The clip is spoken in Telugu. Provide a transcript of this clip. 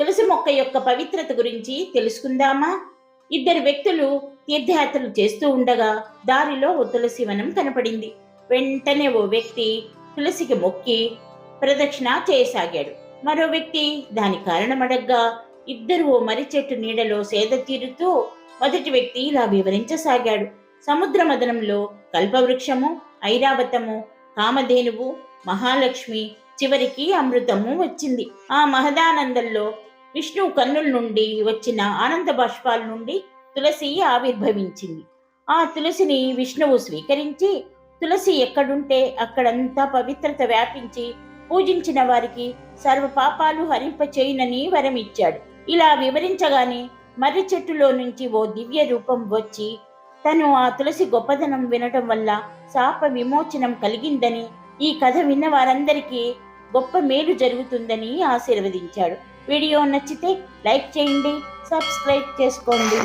తులసి మొక్క యొక్క పవిత్రత గురించి తెలుసుకుందామా? ఇద్దరు వ్యక్తులు తీర్థయాత్రలు చేస్తూ ఉండగా దారిలో ఓ తులసి వనం కనపడింది. వెంటనే ఓ వ్యక్తి తులసికి మొక్కి ప్రదక్షిణ చేయసాగాడు. మరో వ్యక్తి దాని కారణమడగ్గా ఇద్దరు ఓ మర్రి చెట్టు నీడలో సేద తీరుతూ మొదటి వ్యక్తి ఇలా వివరించసాగాడు. సముద్ర మదనంలో కల్పవృక్షము ఐరావతము కామధేనువు మహాలక్ష్మి చివరికి అమృతము వచ్చింది. ఆ మహదానందంలో విష్ణువు కన్నుల నుండి వచ్చిన ఆనంద బాష్పాల నుండి తులసి ఆవిర్భవించింది. ఆ తులసిని విష్ణువు స్వీకరించి తులసి ఎక్కడుంటే అక్కడంతా పవిత్రత వ్యాపించి పూజించిన వారికి సర్వ పాపాలు హరింపచేయునని వరమిచ్చాడు. ఇలా వివరించగానే మర్రి చెట్టులో నుంచి ఓ దివ్య రూపం వచ్చి తను ఆ తులసి గొప్పదనం వినటం వల్ల శాప విమోచనం కలిగిందని ఈ కథ విన్న వారందరికీ గొప్ప మేలు జరుగుతుందని ఆశీర్వదించాడు. వీడియో నచ్చితే లైక్ చేయండి సబ్స్క్రైబ్ చేసుకోండి.